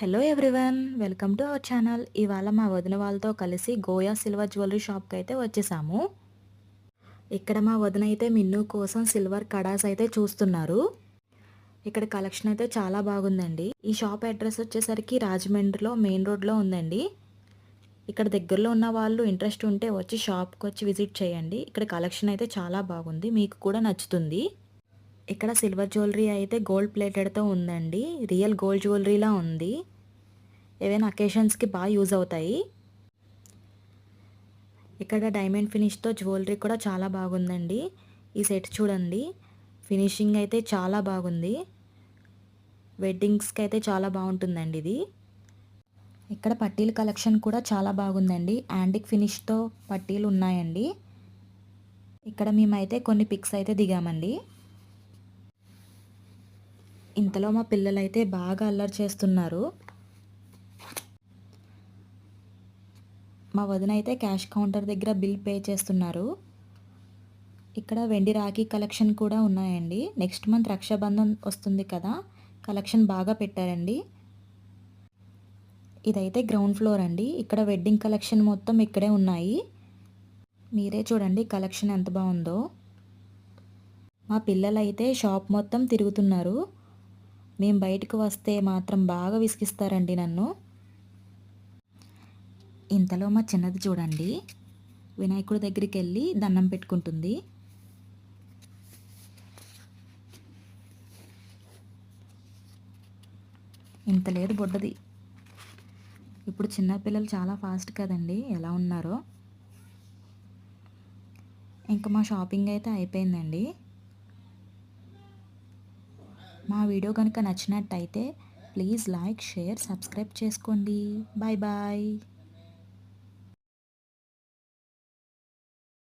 Hello everyone welcome to our channel ఇవాళ మా వదిన వాళ్ళతో కలిసి గోయా సిల్వర్ జ్యువెలరీ షాప్కి అయితే వచ్చేసాము. ఇక్కడ మా వదిన అయితే మిన్ను కోసం సిల్వర్ కడాస్ అయితే చూస్తున్నారు. ఇక్కడ కలెక్షన్ అయితే చాలా బాగుందండి. ఈ షాప్ అడ్రస్ వచ్చేసరికి రాజమండ్రిలో మెయిన్ రోడ్లో ఉందండి. ఇక్కడ దగ్గరలో ఉన్న వాళ్ళు ఇంట్రెస్ట్ ఉంటే వచ్చి షాప్కి వచ్చి విజిట్ చేయండి. ఇక్కడ కలెక్షన్ అయితే చాలా బాగుంది మీకు కూడా నచ్చుతుంది. ఇక్కడ సిల్వర్ జ్యువెలరీ అయితే గోల్డ్ ప్లేటెడ్తో ఉందండి. రియల్ గోల్డ్ జ్యువెలరీలా ఉంది. ఏవైనా అకేషన్స్కి బాగా యూజ్ అవుతాయి. ఇక్కడ డైమండ్ ఫినిష్తో జ్యువెలరీ కూడా చాలా బాగుందండి. ఈ సెట్ చూడండి. ఫినిషింగ్ అయితే చాలా బాగుంది. వెడ్డింగ్స్కి అయితే చాలా బాగుంటుందండి ఇది. ఇక్కడ పట్టీల కలెక్షన్ కూడా చాలా బాగుందండి. యాంటిక్ ఫినిష్తో పట్టీలు ఉన్నాయండి ఇక్కడ మేమైతే కొన్ని పిక్స్ అయితే దిగామండి. ఇంతలో మా పిల్లలైతే బాగా అల్లరి చేస్తున్నారు. మా వదిన అయితే క్యాష్ కౌంటర్ దగ్గర బిల్ పే చేస్తున్నారు. ఇక్కడ వెండి రాఖీ కలెక్షన్ కూడా ఉన్నాయండి. నెక్స్ట్ మంత్ రక్షాబంధన్ వస్తుంది కదా కలెక్షన్ బాగా పెట్టారండి. ఇదైతే గ్రౌండ్ ఫ్లోర్ అండి. ఇక్కడ వెడ్డింగ్ కలెక్షన్ మొత్తం ఇక్కడే ఉన్నాయి. మీరే చూడండి కలెక్షన్ ఎంత బాగుందో. మా పిల్లలైతే షాప్ మొత్తం తిరుగుతున్నారు. మేము బయటకు వస్తే మాత్రం బాగా విసిగిస్తారండి నన్ను. ఇంతలో మా చిన్నది చూడండి. వినాయకుడి దగ్గరికి వెళ్ళి దండం పెట్టుకుంటుంది. ఇంత లేదు బుడ్డది. ఇప్పుడు చిన్నపిల్లలు చాలా ఫాస్ట్ కదండి ఎలా ఉన్నారో. ఇంకా మా షాపింగ్ అయితే అయిపోయిందండి. మా వీడియో కనుక నచ్చినట్టయితే ప్లీజ్ లైక్ షేర్ సబ్స్క్రైబ్ చేసుకోండి. Bye bye.